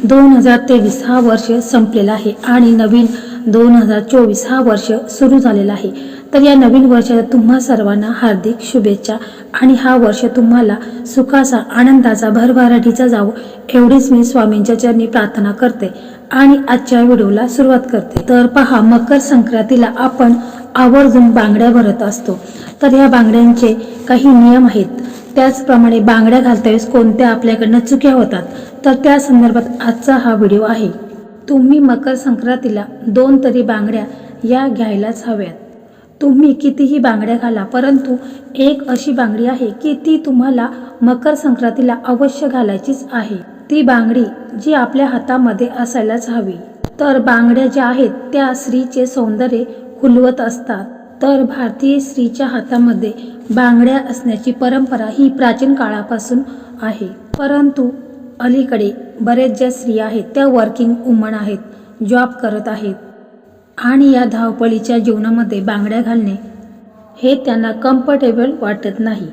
दोन हजार तेवीस हा वर्ष संपलेला आहे आणि नवीन दोन हजार चोवीस हा वर्ष सुरू झालेला आहे. तर या नवीन वर्षात तुम्हा सर्वांना हार्दिक शुभेच्छा आणि हा वर्ष तुम्हाला सुखाचा आनंदाचा भरभराटीचा जावो एवढीच मी स्वामींच्या चरणी प्रार्थना करते आणि आजच्या व्हिडिओला सुरुवात करते. तर पहा मकर संक्रांतीला आपण आवर्जून बांगड्या भरत असतो. तर या बांगड्यांचे काही नियम आहेत. त्याचप्रमाणे बांगड्या घालतावेळेस कोणत्या आपल्याकडनं चुक्या होतात. तर त्या संदर्भात आजचा हा व्हिडिओ आहे. तुम्ही मकर संक्रांतीला दोन तरी बांगड्या या घ्यायलाच हव्यात. तुम्ही कितीही बांगड्या घाला परंतु एक अशी बांगडी आहे की ती तुम्हाला मकर संक्रांतीला अवश्य घालायचीच आहे. ती बांगडी जी आपल्या हातामध्ये असायलाच हवी. तर बांगड्या ज्या आहेत त्या स्त्रीचे सौंदर्य हुलवत असतात. तर भारतीय स्त्रीच्या हातामध्ये बांगड्या असण्याची परंपरा ही प्राचीन काळापासून आहे. परंतु अलीकडे बरेच ज्या स्त्रिया आहेत त्या वर्किंग वुमन आहेत जॉब करत आहेत. आणि या धावपळीच्या जीवनामध्ये बांगड्या घालणे हे त्यांना कम्फर्टेबल वाटत नाही.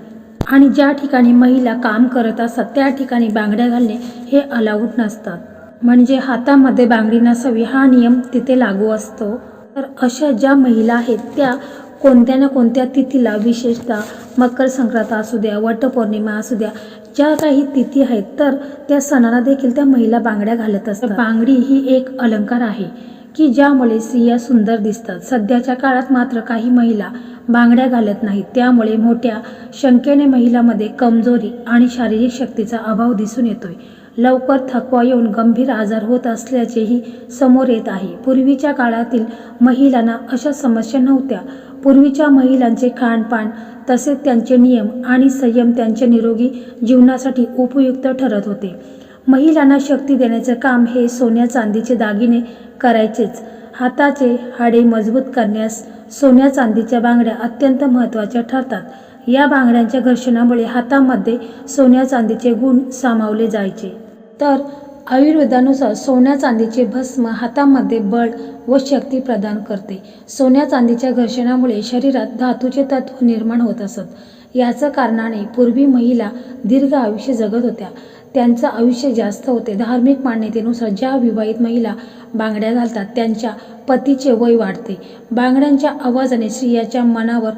आणि ज्या ठिकाणी महिला काम करत असतात त्या ठिकाणी बांगड्या घालणे हे अलाउड नसतात. म्हणजे हातामध्ये बांगडी नसावी हा नियम तिथे लागू असतो. तर अशा ज्या महिला आहेत त्या कोणत्या ना कोणत्या तिथीला विशेषतः मकर संक्रांत असू द्या वटपौर्णिमा असू द्या ज्या काही तिथी आहेत तर त्या सणाला देखील त्या महिला बांगड्या घालत असतात. बांगडी ही एक अलंकार आहे की ज्यामुळे स्त्रिया सुंदर दिसतात. सध्याच्या काळात मात्र काही महिला बांगड्या घालत नाहीत. त्यामुळे मोठ्या शंकेने महिलामध्ये कमजोरी आणि शारीरिक शक्तीचा अभाव दिसून येतोय. लवकर थकवा येऊन गंभीर आजार होत असल्याचेही समोर येत आहे. पूर्वीच्या काळातील महिलांना अशा समस्या नव्हत्या. पूर्वीच्या महिलांचे खानपान तसेच त्यांचे नियम आणि संयम त्यांच्या निरोगी जीवनासाठी उपयुक्त ठरत होते. महिलांना शक्ती देण्याचे काम हे सोन्या चांदीचे दागिने करायचेच. हाताचे हाडे मजबूत करण्यास सोन्या चांदीच्या बांगड्या अत्यंत महत्त्वाच्या ठरतात. या बांगड्यांच्या घर्षणामुळे हातामध्ये सोन्या चांदीचे गुण सामावले जायचे. तर आयुर्वेदानुसार सोन्या चांदीचे भस्म हातामध्ये बळ व शक्ती प्रदान करते. सोन्या चांदीच्या घर्षणामुळे शरीरात धातूचे तत्व निर्माण होत असत. याचं कारणाने पूर्वी महिला दीर्घ आयुष्य जगत होत्या. त्यांचं आयुष्य जास्त होते. धार्मिक मान्यतेनुसार ज्या विवाहित महिला बांगड्या घालतात त्यांच्या पतीचे वय वाढते. बांगड्यांच्या आवाजाने स्त्रियाच्या मनावर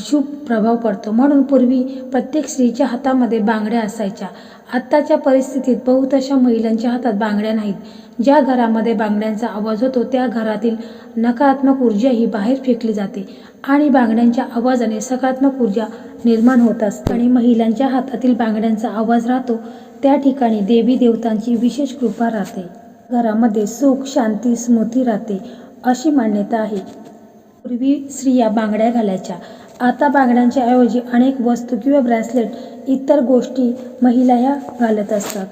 शुभ प्रभाव पडतो. म्हणून पूर्वी प्रत्येक स्त्रीच्या हातामध्ये बांगड्या असायच्या. आत्ताच्या परिस्थितीत बहुतशा महिलांच्या हातात बांगड्या नाहीत. ज्या घरामध्ये बांगड्यांचा आवाज होतो त्या घरातील नकारात्मक ऊर्जा ही बाहेर फेकली जाते आणि बांगड्यांच्या आवाजाने सकारात्मक ऊर्जा निर्माण होत असते. आणि महिलांच्या हातातील बांगड्यांचा आवाज राहतो त्या ठिकाणी देवी देवतांची विशेष कृपा राहते. घरामध्ये सुख शांती स्मृती राहते अशी मान्यता आहे. पूर्वी स्त्रिया बांगड्या घालायच्या. आता बांगड्यांच्या ऐवजी अनेक वस्तू किंवा ब्रॅसलेट इतर गोष्टी महिला ह्या घालत असतात.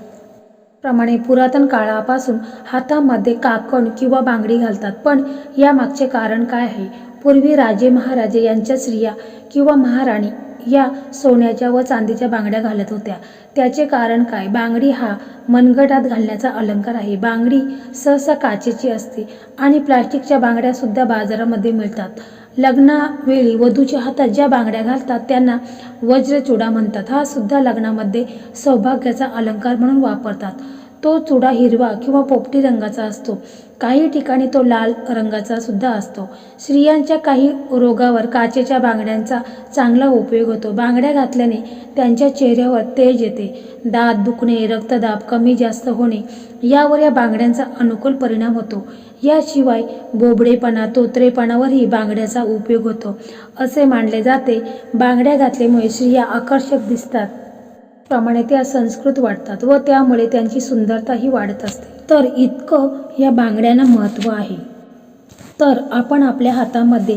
प्रमाणे पुरातन काळापासून हातामध्ये काकण किंवा बांगडी घालतात. पण यामागचे कारण काय आहे? पूर्वी राजे महाराजे यांच्या स्त्रिया किंवा महाराणी या सोन्याच्या व चांदीच्या बांगड्या घालत होत्या. त्याचे कारण काय? बांगडी हा मनगटात घालण्याचा अलंकार आहे. बांगडी सहसा काचेची असते आणि प्लास्टिकच्या बांगड्यासुद्धा बाजारामध्ये मिळतात. लग्नावेळी वधूच्या हातात ज्या बांगड्या घालतात त्यांना वज्रचुडा म्हणतात. हा सुद्धा लग्नामध्ये सौभाग्याचा अलंकार म्हणून वापरतात. तो चुडा हिरवा किंवा पोपटी रंगाचा असतो. काही ठिकाणी तो लाल रंगाचा सुद्धा असतो. स्त्रियांच्या काही रोगावर काचेच्या बांगड्यांचा चांगला उपयोग होतो. बांगड्या घातल्याने त्यांच्या चेहऱ्यावर तेज येते. दात दुखणे रक्तदाब कमी जास्त होणे यावर या बांगड्यांचा अनुकूल परिणाम होतो. याशिवाय बोबडेपणा तोत्रेपणावरही बांगड्याचा उपयोग होतो. असे मानले जाते. बांगड्या घातल्यामुळे स्त्रिया आकर्षक दिसतात. प्रमाणे त्या संस्कृत वाटतात व त्यामुळे त्यांची सुंदरताही वाढत असते. तर इतकं या बांगड्यांना महत्त्व आहे. तर आपण आपल्या हातामध्ये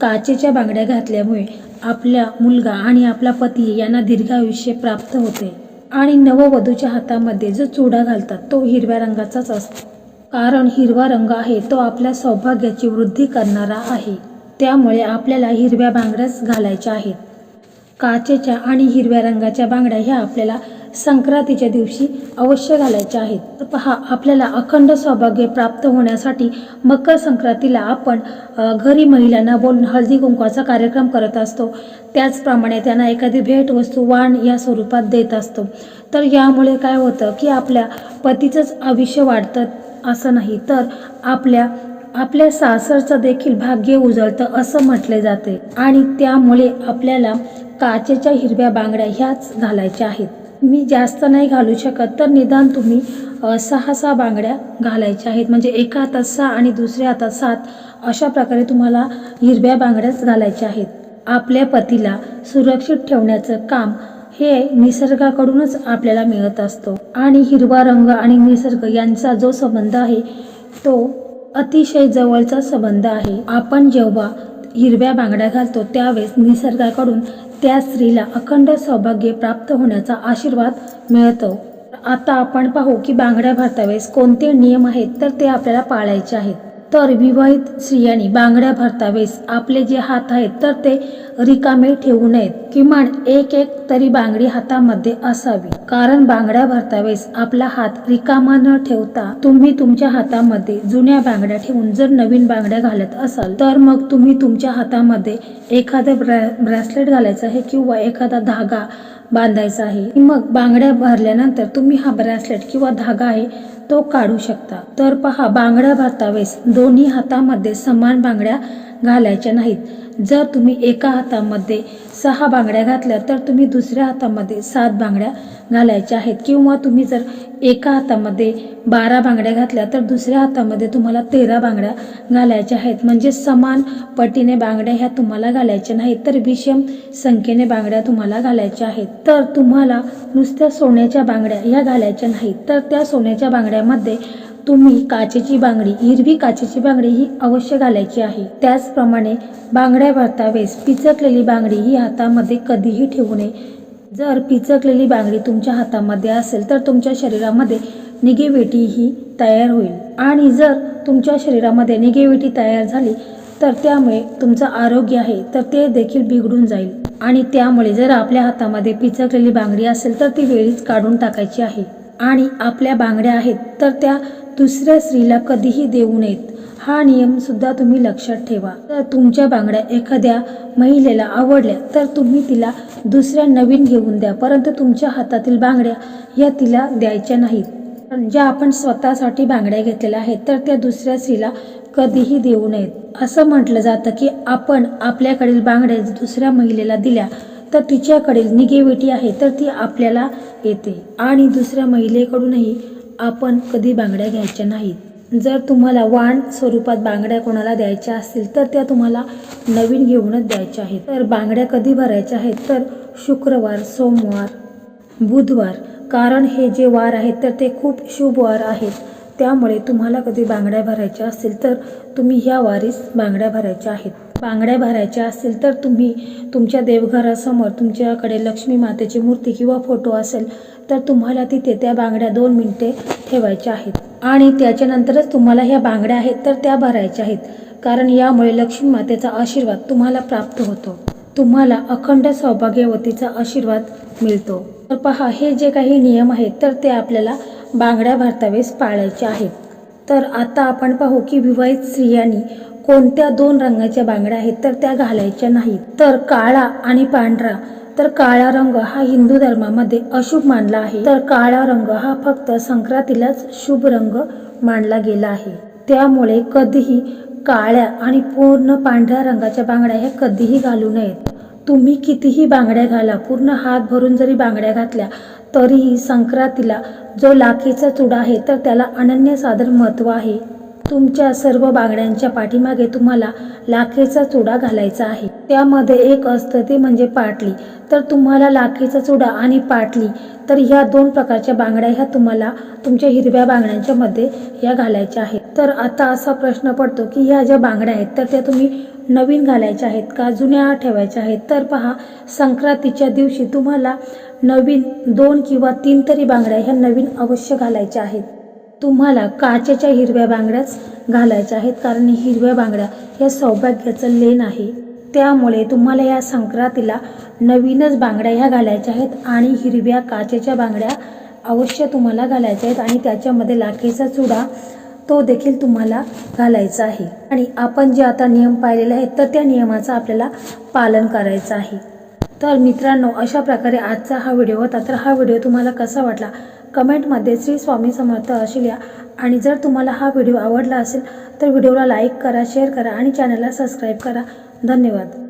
काचेच्या बांगड्या घातल्यामुळे आपला मुलगा आणि आपला पती यांना दीर्घ आयुष्य प्राप्त होते आणि नववधूच्या हातामध्ये जो चुडा घालतात तो हिरव्या रंगाचाच असतो. कारण हिरवा रंग आहे तो आपल्या सौभाग्याची वृद्धी करणारा आहे. त्यामुळे आपल्याला हिरव्या बांगड्याच घालायच्या आहेत. काचेच्या आणि हिरव्या रंगाच्या बांगड्या ह्या आपल्याला संक्रांतीच्या दिवशी अवश्य घालायच्या आहेत. तर पहा आपल्याला अखंड सौभाग्य प्राप्त होण्यासाठी मकर संक्रांतीला आपण घरी महिलांना बोलून हळदी कुंकवाचा कार्यक्रम करत असतो. त्याचप्रमाणे त्यांना एखादी भेटवस्तू वाण या स्वरूपात देत असतो. तर यामुळे काय होतं की आपल्या पतीचंच आयुष्य वाढतं असं नाही तर आपल्या आपल्या सासरचं देखील भाग्य उजळतं असं म्हटले जाते. आणि त्यामुळे आपल्याला काचेच्या हिरव्या बांगड्या ह्याच घालायच्या आहेत. मी जास्त नाही घालू शकत. तर निदान तुम्ही सहा सहा बांगड्या घालायच्या आहेत. म्हणजे एका हातात सहा आणि दुसऱ्या हातात सात अशा प्रकारे तुम्हाला हिरव्या बांगड्याच घालायच्या आहेत. आपल्या पतीला सुरक्षित ठेवण्याचं काम हे निसर्गाकडूनच आपल्याला मिळत असतो. आणि हिरवा रंग आणि निसर्ग यांचा जो संबंध आहे तो अतिशय जवळचा संबंध आहे. आपण जेव्हा हिरव्या बांगड्या घालतो त्यावेळेस निसर्गाकडून त्या स्त्रीला अखंड सौभाग्य प्राप्त होण्याचा आशीर्वाद मिळतो. आता आपण पाहू की बांगड्या भरतावेळेस कोणते नियम आहेत तर ते आपल्याला पाळायचे आहेत. तर विवाहित स्त्रियांनी बांगड्या भरतावेस. आपले जे हात आहेत तर ते रिकामे ठेवू नयेत. किमान एक एक तरी बांगडी हातामध्ये असावी. कारण बांगड्या भरतावेस आपला हात रिकामा न ठेवता तुम्ही तुमच्या हातामध्ये जुन्या बांगड्या ठेवून जर नवीन बांगड्या घालत असाल तर मग तुम्ही तुमच्या हातामध्ये एखादं ब्रॅ ब्रॅसलेट घालायचं आहे किंवा एखादा धागा बांधायचा आहे. मग बांगड्या भरल्यानंतर तुम्ही हा ब्रॅसलेट किंवा धागा आहे तो काढू शकता. तर पहा बांगड्या भातावेस दोन्ही हातामध्ये समान बांगड्या घालायच्या नाहीत. जर तुम्ही एका हातामध्ये सहा बांगड्या घातल्या तर तुम्ही दुसऱ्या हातामध्ये सात बांगड्या घालायच्या आहेत. किंवा तुम्ही जर एका हातामध्ये बारा बांगड्या घातल्या तर दुसऱ्या हातामध्ये तुम्हाला तेरा बांगड्या घालायच्या आहेत. म्हणजे समान पटीने बांगड्या ह्या तुम्हाला घालायच्या नाहीत तर विषम संख्येने बांगड्या तुम्हाला घालायच्या आहेत. तर तुम्हाला नुसत्या सोन्याच्या बांगड्या ह्या घालायच्या नाहीत. तर त्या सोन्याच्या बांगड्यामध्ये तुम्ही काचेची बांगडी हिरवी काचेची बांगडी ही अवश्य घालायची आहे. त्याचप्रमाणे बांगड्या भरतावेळेस पिचकलेली बांगडी ही हातामध्ये कधीही ठेवू नये. जर पिचकलेली बांगडी तुमच्या हातामध्ये असेल तर तुमच्या शरीरामध्ये निगेविटी ही तयार होईल. आणि जर तुमच्या शरीरामध्ये निगेविटी तयार झाली तर त्यामुळे तुमचं आरोग्य आहे तर ते देखील बिघडून जाईल. आणि त्यामुळे जर आपल्या हातामध्ये पिचकलेली बांगडी असेल तर ती वेळीच काढून टाकायची आहे. आणि आपल्या बांगड्या आहेत तर त्या दुसऱ्या स्त्रीला कधीही देऊ नयेत. हा नियम सुद्धा तुम्ही लक्षात ठेवा. तर तुमच्या बांगड्या एखाद्या महिलेला आवडल्या तर तुम्ही तिला दुसऱ्या नवीन घेऊन द्या परंतु तुमच्या हातातील बांगड्या या तिला द्यायच्या नाहीत. ज्या आपण स्वतःसाठी बांगड्या घेतलेल्या आहेत तर त्या दुसऱ्या स्त्रीला कधीही देऊ नयेत. असं म्हटलं जातं की आपण आपल्याकडील बांगड्या दुसऱ्या महिलेला दिल्या तर तिच्याकडील निगेटिव्हिटी आहे तर ती आपल्याला येते. आणि दुसऱ्या महिलेकडूनही आपण कधी बांगड्या घ्यायच्या नाहीत. जर तुम्हाला वाण स्वरूपात बांगड्या कोणाला द्यायच्या असतील तर त्या तुम्हाला नवीन घेऊनच द्यायच्या आहेत. तर बांगड्या कधी भरायच्या आहेत? तर शुक्रवार सोमवार बुधवार. कारण हे जे वार आहेत तर ते खूप शुभ वार आहेत. त्यामुळे तुम्हाला कधी बांगड्या भरायच्या असतील तर तुम्ही ह्या वारीस बांगड्या भरायच्या आहेत. बांगड्या भरायच्या असतील तर तुम्ही तुमच्या देवघरासमोर तुमच्याकडे लक्ष्मी मातेची मूर्ती किंवा फोटो असेल तर तुम्हाला तिथे त्या बांगड्या दोन मिनिटे ठेवायच्या आहेत. आणि त्याच्यानंतरच तुम्हाला ह्या बांगड्या आहेत तर त्या भरायच्या आहेत. कारण यामुळे लक्ष्मी मातेचा आशीर्वाद तुम्हाला प्राप्त होतो. तुम्हाला अखंड सौभाग्यवतीचा आशीर्वाद मिळतो. तर पहा हे जे काही नियम आहेत तर ते आपल्याला बांगड्या भरतावेळेस पाळायचे आहेत. तर आता आपण पाहू की विवाहित स्त्रियांनी कोणत्या दोन रंगाच्या बांगड्या आहेत तर त्या घालायच्या नाहीत. तर काळा आणि पांढरा. तर काळा रंग हा हिंदू धर्मामध्ये अशुभ मानला आहे. तर काळा रंग हा फक्त संक्रांतीलाच शुभ रंग मानला गेला आहे. त्यामुळे कधीही काळ्या आणि पूर्ण पांढऱ्या रंगाच्या बांगड्या ह्या कधीही घालू नयेत. तुम्ही कितीही बांगड्या घाला पूर्ण हात भरून जरी बांगड्या घातल्या तरीही संक्रांतीला जो लाखेचा चुडा आहे तर त्याला अनन्यसाधारण महत्त्व आहे. तुमच्या सर्व बांगड्यांच्या पाठीमागे तुम्हाला लाखेचा चुडा घालायचा आहे. त्यामध्ये एक असतं ते म्हणजे पाटली. तर तुम्हाला लाखेचा चुडा आणि पाटली तर ह्या दोन प्रकारच्या बांगड्या ह्या तुम्हाला तुमच्या हिरव्या बांगड्यांच्या मध्ये ह्या घालायच्या आहेत. तर आता असा प्रश्न पडतो की ह्या ज्या बांगड्या आहेत तर त्या तुम्ही नवीन घालायच्या आहेत का जुन्या ठेवायच्या आहेत? तर पहा संक्रांतीच्या दिवशी तुम्हाला नवीन दोन किंवा तीन तरी बांगड्या ह्या नवीन अवश्य घालायच्या आहेत. तुम्हाला काचेच्या हिरव्या बांगड्याच घालायच्या आहेत. कारण हिरव्या बांगड्या हे सौभाग्याचं लेण आहे. त्यामुळे तुम्हाला या संक्रांतीला नवीनच बांगड्या ह्या घालायच्या आहेत आणि हिरव्या काचेच्या बांगड्या अवश्य तुम्हाला घालायच्या आहेत आणि त्याच्यामध्ये लाखेचा चुडा तो देखील तुम्हाला घालायचा आहे. आणि आपण जे आता नियम पाहिलेले आहेत तर त्या नियमाचं आपल्याला पालन करायचं आहे. तर मित्रांनो अशा प्रकारे आजचा हा व्हिडिओ होता. तर हा व्हिडिओ तुम्हाला कसा वाटला? कमेंटमध्ये श्री स्वामी समर्थ अशी लिहा आणि जर तुम्हाला हा व्हिडिओ आवडला असेल तर व्हिडिओला लाईक करा शेअर करा आणि चॅनलला सबस्क्राईब करा. धन्यवाद.